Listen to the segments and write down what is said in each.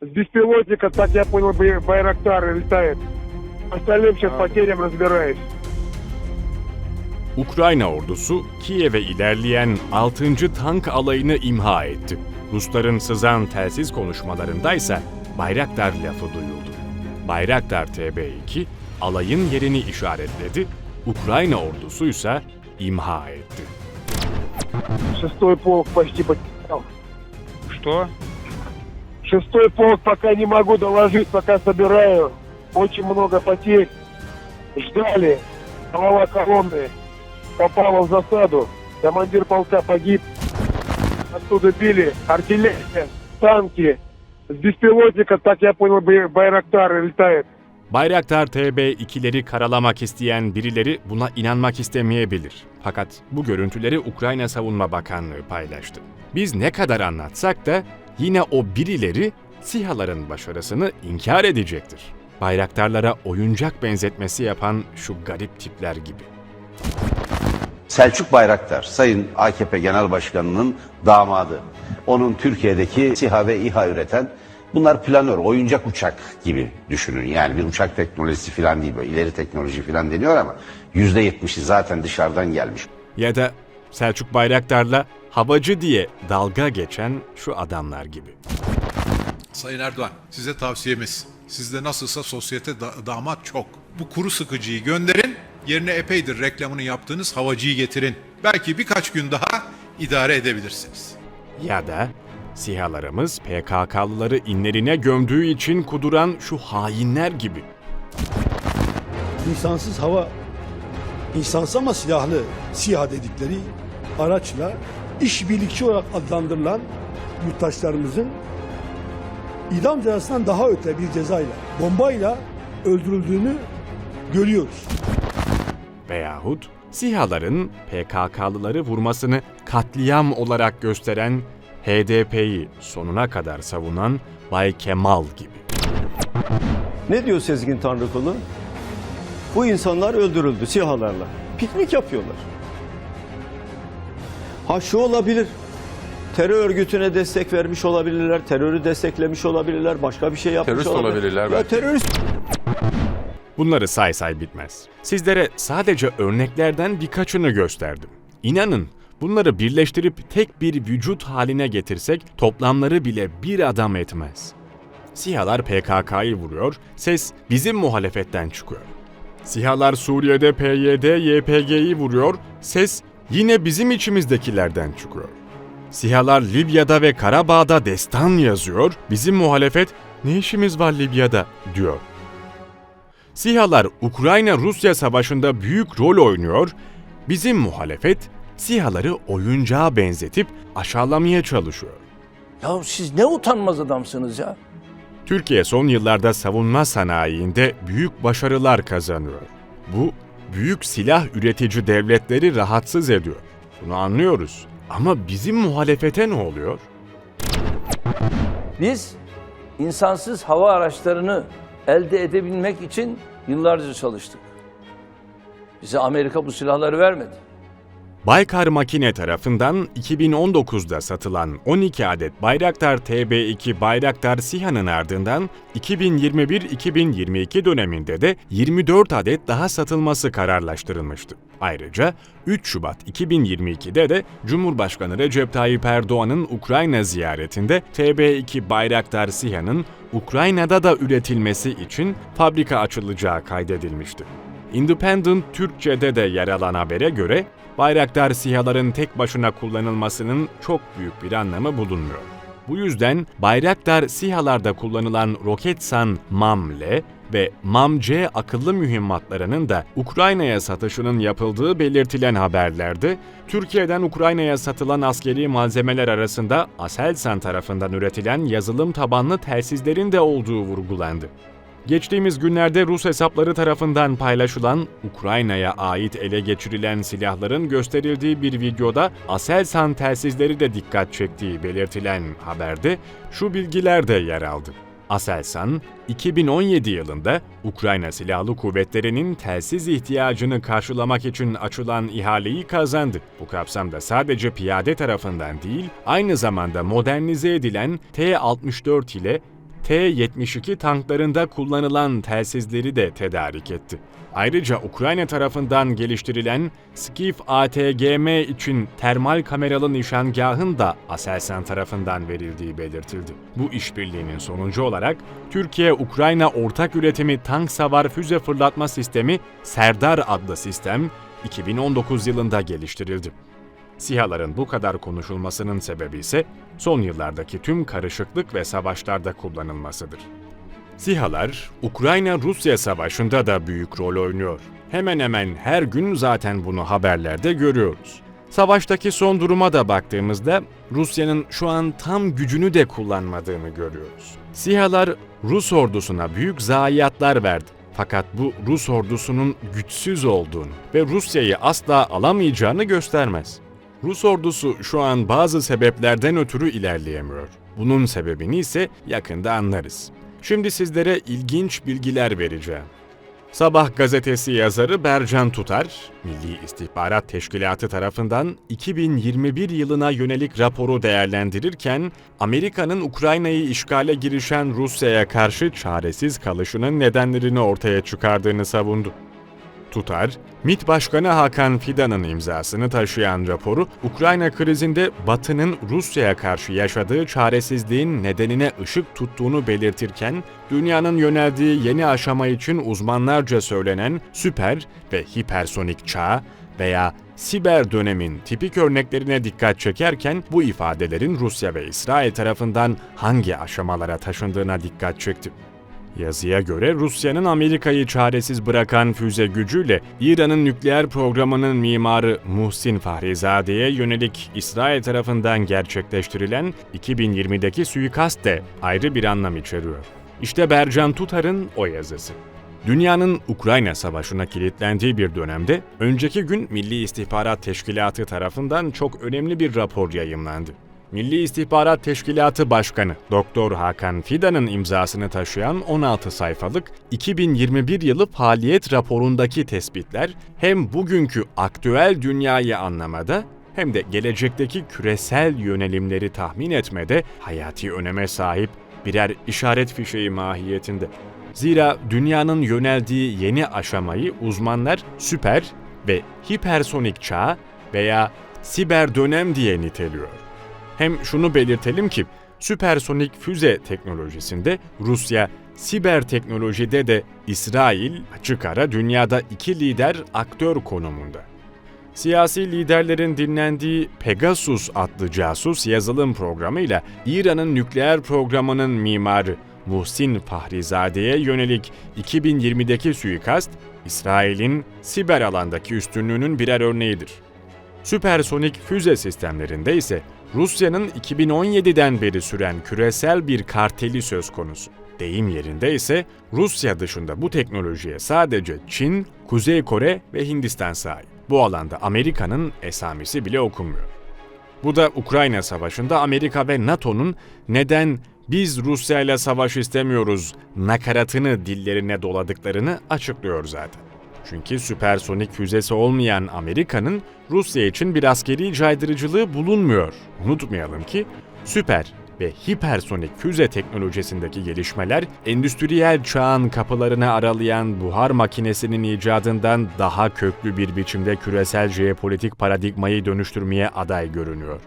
С беспилотника, так я понял, бай- Байрактар летает. Остальным сейчас потерям разбираюсь. Ukrayna ordusu Kiev'e ilerleyen 6. tank alayını imha etti. Rusların sızan telsiz konuşmalarındaysa Bayraktar lafı duyuldu. Bayraktar TB2 alayın yerini işaretledi, Ukrayna ordusu ise imha etti. Шестой полк почти потерял. Что? Шестой полк пока не могу доложить, пока собираю. Очень много потерь. Ждали. Голова колонны попала в засаду. Командир полка погиб. Оттуда били артиллерия, танки. С беспилотника, так я понял, бай- Байрактар летает. Bayraktar TB2'leri karalamak isteyen birileri buna inanmak istemeyebilir. Fakat bu görüntüleri Ukrayna Savunma Bakanlığı paylaştı. Biz ne kadar anlatsak da yine o birileri SİHA'ların başarısını inkar edecektir. Bayraktarlara oyuncak benzetmesi yapan şu garip tipler gibi. Selçuk Bayraktar, Sayın AKP Genel Başkanı'nın damadı. Onun Türkiye'deki SİHA ve İHA üreten bunlar planör, oyuncak uçak gibi düşünün. Yani bir uçak teknolojisi falan değil böyle ileri teknoloji falan deniyor ama yüzde yetmişi zaten dışarıdan gelmiş. Ya da Selçuk Bayraktar'la havacı diye dalga geçen şu adamlar gibi. Sayın Erdoğan size tavsiyemiz. Sizde nasılsa sosyete da- damat çok. Bu kuru sıkıcıyı gönderin. Yerine epeydir reklamını yaptığınız havacıyı getirin. Belki birkaç gün daha idare edebilirsiniz. Ya da SİHA'larımız PKK'lıları inlerine gömdüğü için kuduran şu hainler gibi. insansız hava, insansız ama silahlı SİHA dedikleri araçla işbirlikçi olarak adlandırılan yurttaşlarımızın idam cezasından daha öte bir cezayla, bombayla öldürüldüğünü görüyoruz. Veyahut SİHA'ların PKK'lıları vurmasını katliam olarak gösteren HDP'yi sonuna kadar savunan Bay Kemal gibi. Ne diyor Sezgin Tanrıkulu? Bu insanlar öldürüldü sihalarla. Piknik yapıyorlar. Ha şu olabilir. Terör örgütüne destek vermiş olabilirler, terörü desteklemiş olabilirler, başka bir şey yapmış Terörist olabilirler Ya belki. terörist Bunları say say bitmez. Sizlere sadece örneklerden birkaçını gösterdim. İnanın bunları birleştirip tek bir vücut haline getirsek toplamları bile bir adam etmez. SİHA'lar PKK'yı vuruyor, ses bizim muhalefetten çıkıyor. SİHA'lar Suriye'de PYD, YPG'yi vuruyor, ses yine bizim içimizdekilerden çıkıyor. SİHA'lar Libya'da ve Karabağ'da destan yazıyor, bizim muhalefet ne işimiz var Libya'da diyor. SİHA'lar Ukrayna-Rusya savaşında büyük rol oynuyor, bizim muhalefet SİHA'ları oyuncağa benzetip aşağılamaya çalışıyor. Ya siz ne utanmaz adamsınız ya. Türkiye son yıllarda savunma sanayiinde büyük başarılar kazanıyor. Bu büyük silah üretici devletleri rahatsız ediyor. Bunu anlıyoruz. Ama bizim muhalefete ne oluyor? Biz insansız hava araçlarını elde edebilmek için yıllarca çalıştık. Bize Amerika bu silahları vermedi. Baykar Makine tarafından 2019'da satılan 12 adet Bayraktar TB2 Bayraktar SİHA'nın ardından 2021-2022 döneminde de 24 adet daha satılması kararlaştırılmıştı. Ayrıca 3 Şubat 2022'de de Cumhurbaşkanı Recep Tayyip Erdoğan'ın Ukrayna ziyaretinde TB2 Bayraktar SİHA'nın Ukrayna'da da üretilmesi için fabrika açılacağı kaydedilmişti. Independent Türkçe'de de yer alan habere göre Bayraktar SİHA'ların tek başına kullanılmasının çok büyük bir anlamı bulunmuyor. Bu yüzden Bayraktar SİHA'larda kullanılan Roketsan MAM-L ve MAM-C akıllı mühimmatlarının da Ukrayna'ya satışının yapıldığı belirtilen haberlerde, Türkiye'den Ukrayna'ya satılan askeri malzemeler arasında Aselsan tarafından üretilen yazılım tabanlı telsizlerin de olduğu vurgulandı. Geçtiğimiz günlerde Rus hesapları tarafından paylaşılan Ukrayna'ya ait ele geçirilen silahların gösterildiği bir videoda Aselsan telsizleri de dikkat çektiği belirtilen haberde şu bilgiler de yer aldı. Aselsan, 2017 yılında Ukrayna Silahlı Kuvvetleri'nin telsiz ihtiyacını karşılamak için açılan ihaleyi kazandı. Bu kapsamda sadece piyade tarafından değil, aynı zamanda modernize edilen T-64 ile T-72 tanklarında kullanılan telsizleri de tedarik etti. Ayrıca Ukrayna tarafından geliştirilen Skif ATGM için termal kameralı nişangahın da Aselsan tarafından verildiği belirtildi. Bu işbirliğinin sonucu olarak Türkiye-Ukrayna ortak üretimi tank savar füze fırlatma sistemi Serdar adlı sistem 2019 yılında geliştirildi. SİHA'ların bu kadar konuşulmasının sebebi ise son yıllardaki tüm karışıklık ve savaşlarda kullanılmasıdır. SİHA'lar Ukrayna-Rusya savaşında da büyük rol oynuyor. Hemen hemen her gün zaten bunu haberlerde görüyoruz. Savaştaki son duruma da baktığımızda Rusya'nın şu an tam gücünü de kullanmadığını görüyoruz. SİHA'lar Rus ordusuna büyük zayiatlar verdi. Fakat bu Rus ordusunun güçsüz olduğunu ve Rusya'yı asla alamayacağını göstermez. Rus ordusu şu an bazı sebeplerden ötürü ilerleyemiyor. Bunun sebebini ise yakında anlarız. Şimdi sizlere ilginç bilgiler vereceğim. Sabah gazetesi yazarı Bercan Tutar, Milli İstihbarat Teşkilatı tarafından 2021 yılına yönelik raporu değerlendirirken, Amerika'nın Ukrayna'yı işgale girişen Rusya'ya karşı çaresiz kalışının nedenlerini ortaya çıkardığını savundu. Tutar, MİT Başkanı Hakan Fidan'ın imzasını taşıyan raporu, Ukrayna krizinde Batı'nın Rusya'ya karşı yaşadığı çaresizliğin nedenine ışık tuttuğunu belirtirken, dünyanın yöneldiği yeni aşama için uzmanlarca söylenen süper ve hipersonik çağ veya siber dönemin tipik örneklerine dikkat çekerken bu ifadelerin Rusya ve İsrail tarafından hangi aşamalara taşındığına dikkat çekti. Yazıya göre Rusya'nın Amerika'yı çaresiz bırakan füze gücüyle İran'ın nükleer programının mimarı Muhsin Fahrizade'ye yönelik İsrail tarafından gerçekleştirilen 2020'deki suikast de ayrı bir anlam içeriyor. İşte Bercan Tutar'ın o yazısı. Dünyanın Ukrayna Savaşı'na kilitlendiği bir dönemde önceki gün Milli İstihbarat Teşkilatı tarafından çok önemli bir rapor yayımlandı. Milli İstihbarat Teşkilatı Başkanı Doktor Hakan Fidan'ın imzasını taşıyan 16 sayfalık 2021 yılı faaliyet raporundaki tespitler hem bugünkü aktüel dünyayı anlamada hem de gelecekteki küresel yönelimleri tahmin etmede hayati öneme sahip birer işaret fişeği mahiyetinde. Zira dünyanın yöneldiği yeni aşamayı uzmanlar süper ve hipersonik çağ veya siber dönem diye niteliyor. Hem şunu belirtelim ki süpersonik füze teknolojisinde Rusya, siber teknolojide de İsrail açık ara dünyada iki lider aktör konumunda. Siyasi liderlerin dinlendiği Pegasus adlı casus yazılım programıyla İran'ın nükleer programının mimarı Muhsin Fahrizade'ye yönelik 2020'deki suikast, İsrail'in siber alandaki üstünlüğünün birer örneğidir. Süpersonik füze sistemlerinde ise Rusya'nın 2017'den beri süren küresel bir karteli söz konusu. Deyim yerinde ise Rusya dışında bu teknolojiye sadece Çin, Kuzey Kore ve Hindistan sahip. Bu alanda Amerika'nın esamesi bile okunmuyor. Bu da Ukrayna Savaşı'nda Amerika ve NATO'nun neden biz Rusya ile savaş istemiyoruz nakaratını dillerine doladıklarını açıklıyor zaten. Çünkü süpersonik füzesi olmayan Amerika'nın Rusya için bir askeri caydırıcılığı bulunmuyor. Unutmayalım ki süper ve hipersonik füze teknolojisindeki gelişmeler endüstriyel çağın kapılarını aralayan buhar makinesinin icadından daha köklü bir biçimde küresel jeopolitik paradigmayı dönüştürmeye aday görünüyor.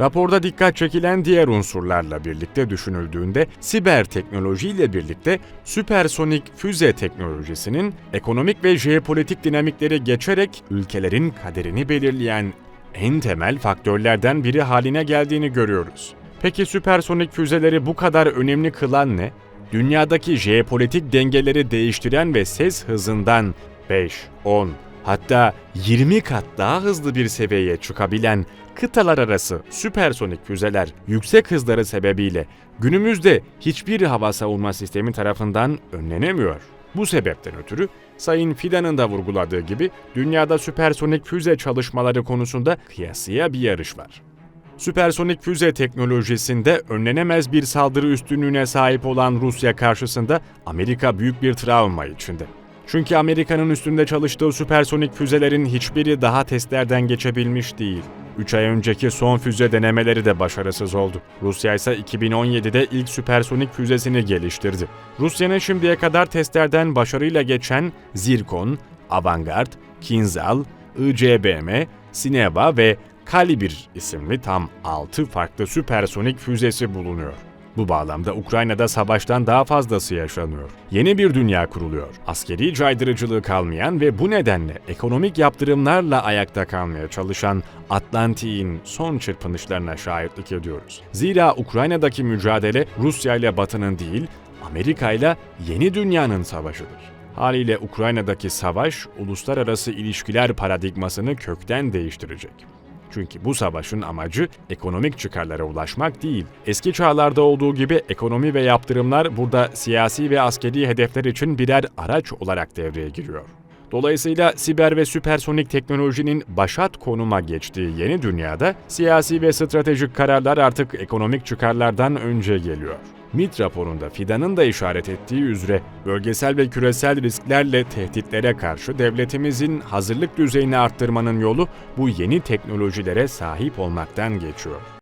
Raporda dikkat çekilen diğer unsurlarla birlikte düşünüldüğünde siber teknolojiyle birlikte süpersonik füze teknolojisinin ekonomik ve jeopolitik dinamikleri geçerek ülkelerin kaderini belirleyen en temel faktörlerden biri haline geldiğini görüyoruz. Peki süpersonik füzeleri bu kadar önemli kılan ne? Dünyadaki jeopolitik dengeleri değiştiren ve ses hızından 5, 10, hatta 20 kat daha hızlı bir seviyeye çıkabilen kıtalar arası süpersonik füzeler yüksek hızları sebebiyle günümüzde hiçbir hava savunma sistemi tarafından önlenemiyor. Bu sebepten ötürü Sayın Fidan'ın da vurguladığı gibi dünyada süpersonik füze çalışmaları konusunda kıyasıya bir yarış var. Süpersonik füze teknolojisinde önlenemez bir saldırı üstünlüğüne sahip olan Rusya karşısında Amerika büyük bir travma içinde. Çünkü Amerika'nın üstünde çalıştığı süpersonik füzelerin hiçbiri daha testlerden geçebilmiş değil. 3 ay önceki son füze denemeleri de başarısız oldu. Rusya ise 2017'de ilk süpersonik füzesini geliştirdi. Rusya'nın şimdiye kadar testlerden başarıyla geçen Zirkon, Avangard, Kinzhal, ICBM, Sineva ve Kalibir isimli tam 6 farklı süpersonik füzesi bulunuyor. Bu bağlamda Ukrayna'da savaştan daha fazlası yaşanıyor. Yeni bir dünya kuruluyor. Askeri caydırıcılığı kalmayan ve bu nedenle ekonomik yaptırımlarla ayakta kalmaya çalışan Atlantik'in son çırpınışlarına şahitlik ediyoruz. Zira Ukrayna'daki mücadele Rusya ile Batı'nın değil, Amerika ile yeni dünyanın savaşıdır. Haliyle Ukrayna'daki savaş uluslararası ilişkiler paradigmasını kökten değiştirecek. Çünkü bu savaşın amacı ekonomik çıkarlara ulaşmak değil. Eski çağlarda olduğu gibi ekonomi ve yaptırımlar burada siyasi ve askeri hedefler için birer araç olarak devreye giriyor. Dolayısıyla siber ve süpersonik teknolojinin başat konuma geçtiği yeni dünyada siyasi ve stratejik kararlar artık ekonomik çıkarlardan önce geliyor. MIT raporunda Fidan'ın da işaret ettiği üzere bölgesel ve küresel risklerle tehditlere karşı devletimizin hazırlık düzeyini arttırmanın yolu bu yeni teknolojilere sahip olmaktan geçiyor.